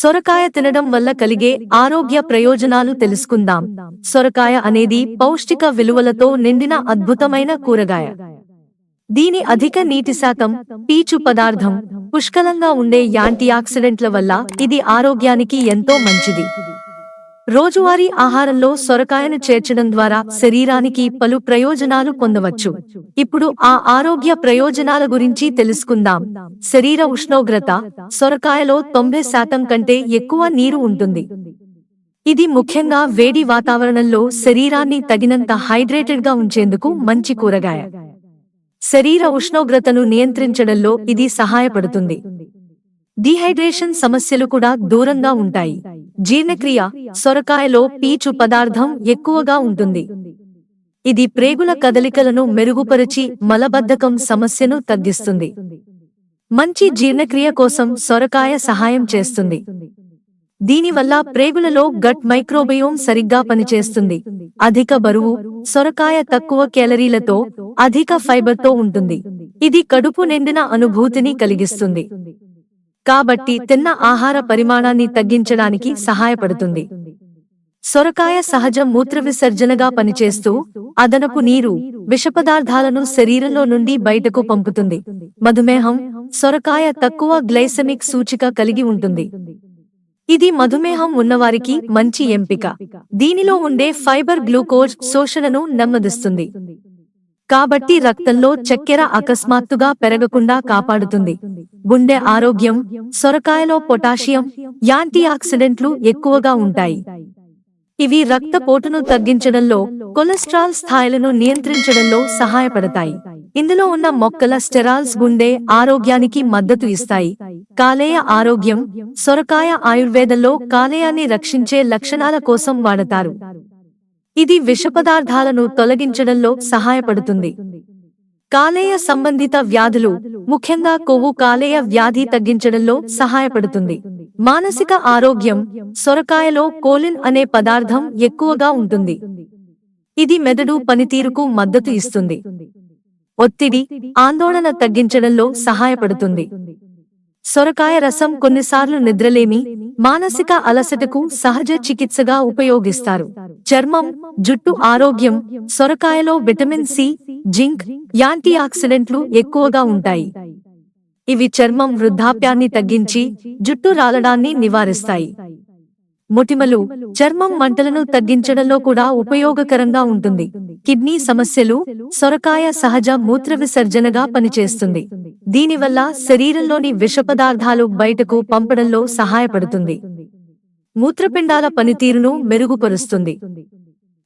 సొరకాయ తినడం వల్ల కలిగే ఆరోగ్య ప్రయోజనాలు తెలుసుకుందాం. సొరకాయ అనేది పౌష్టిక విలువలతో నిండిన అద్భుతమైన కూరగాయ. దీని అధిక నీటి శాతం పీచు పదార్థం పుష్కలంగా ఉండే యాంటీ ఆక్సిడెంట్ల వల్ల ఇది ఆరోగ్యానికి ఎంతో మంచిది. రోజువారీ ఆహారంలో సొరకాయను చేర్చడం ద్వారా శరీరానికి పలు ప్రయోజనాలు పొందవచ్చు. ఇప్పుడు ఆ ఆరోగ్య ప్రయోజనాల గురించి తెలుసుకుందాం. శరీర ఉష్ణోగ్రత సొరకాయలో తొంభై శాతం కంటే ఎక్కువ నీరు ఉంటుంది. ఇది ముఖ్యంగా వేడి వాతావరణంలో శరీరాన్ని తగినంత హైడ్రేటెడ్గా ఉంచేందుకు మంచి కూరగాయ. శరీర ఉష్ణోగ్రతను నియంత్రించడంలో ఇది సహాయపడుతుంది. డీహైడ్రేషన్ సమస్యలు కూడా దూరంగా ఉంటాయి. జీర్ణక్రియ సొరకాయలో పీచు పదార్థం ఎక్కువగా ఉంటుంది. ఇది ప్రేగుల కదలికలను మెరుగుపరిచి మలబద్ధకం సమస్యను తగ్గిస్తుంది. మంచి జీర్ణక్రియ కోసం సొరకాయ సహాయం చేస్తుంది. దీనివల్ల ప్రేగులలో గట్ మైక్రోబయోమ్ సరిగ్గా పనిచేస్తుంది. అధిక బరువు సొరకాయ తక్కువ కేలరీలతో అధిక ఫైబర్తో ఉంటుంది. ఇది కడుపు నిండిన అనుభూతిని కలిగిస్తుంది. కాబట్టి తిన్న ఆహార పరిమాణాన్ని తగ్గించడానికి సహాయపడుతుంది. సొరకాయ సహజ మూత్ర విసర్జనగా పనిచేస్తూ అదనపు నీరు విషపదార్థాలను శరీరంలో నుండి బయటకు పంపుతుంది. మధుమేహం సొరకాయ తక్కువ గ్లైసెమిక్ సూచిక కలిగి ఉంటుంది. ఇది మధుమేహం ఉన్నవారికి మంచి ఎంపిక. దీనిలో ఉండే ఫైబర్ గ్లూకోజ్ శోషణను నెమ్మదిస్తుంది. కాబట్టి రక్తంలో చక్కెర అకస్మాత్తుగా పెరగకుండా కాపాడుతుంది. గుండె ఆరోగ్యం సొరకాయలో పొటాషియం యాంటీ ఆక్సిడెంట్లు ఎక్కువగా ఉంటాయి. ఇవి రక్తపోటును తగ్గించడంలో కొలెస్ట్రాల్ స్థాయిలను నియంత్రించడంలో సహాయపడతాయి. ఇందులో ఉన్న మొక్కల స్టెరాల్స్ గుండె ఆరోగ్యానికి మద్దతు ఇస్తాయి. కాలేయ ఆరోగ్యం సొరకాయ ఆయుర్వేదంలో కాలేయాన్ని రక్షించే లక్షణాల కోసం వాడతారు. ఇది విషపదార్థాలను తొలగించడంలో సహాయపడుతుంది. కాలేయ సంబంధిత వ్యాధులు ముఖ్యంగా కొవ్వు కాలేయ వ్యాధి తగ్గించడంలో సహాయపడుతుంది. మానసిక ఆరోగ్యం సొరకాయలో కోలిన్ అనే పదార్థం ఎక్కువగా ఉంటుంది. ఇది మెదడు పనితీరుకు మద్దతు ఇస్తుంది. ఒత్తిడి ఆందోళన తగ్గించడంలో సహాయపడుతుంది. సొరకాయ రసం కొన్నిసార్లు నిద్రలేమి మానసిక అలసటకు సహజ చికిత్సగా ఉపయోగిస్తారు. చర్మం జుట్టు ఆరోగ్యం సొరకాయలో విటమిన్ సి జింక్ యాంటీ ఆక్సిడెంట్లు ఎక్కువగా ఉంటాయి. ఇవి చర్మం వృద్ధాప్యాన్ని తగ్గించి జుట్టు రాలడాన్ని నివారిస్తాయి. మొటిమలు చర్మం మంటలను తగ్గించడంలో కూడా ఉపయోగకరంగా ఉంటుంది. కిడ్నీ సమస్యలు సొరకాయ సహజ మూత్ర విసర్జనగా పనిచేస్తుంది. దీనివల్ల శరీరంలోని విష పదార్థాలు బయటకు పంపడంలో సహాయపడుతుంది. మూత్రపిండాల పనితీరును మెరుగుపరుస్తుంది.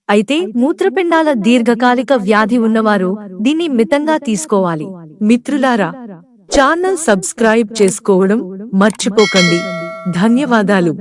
అయితే మూత్రపిండాల దీర్ఘకాలిక వ్యాధి ఉన్నవారు దీన్ని మితంగా తీసుకోవాలి. మిత్రులారా ఛానల్ సబ్స్క్రైబ్ చేసుకోవడం మర్చిపోకండి. ధన్యవాదాలు.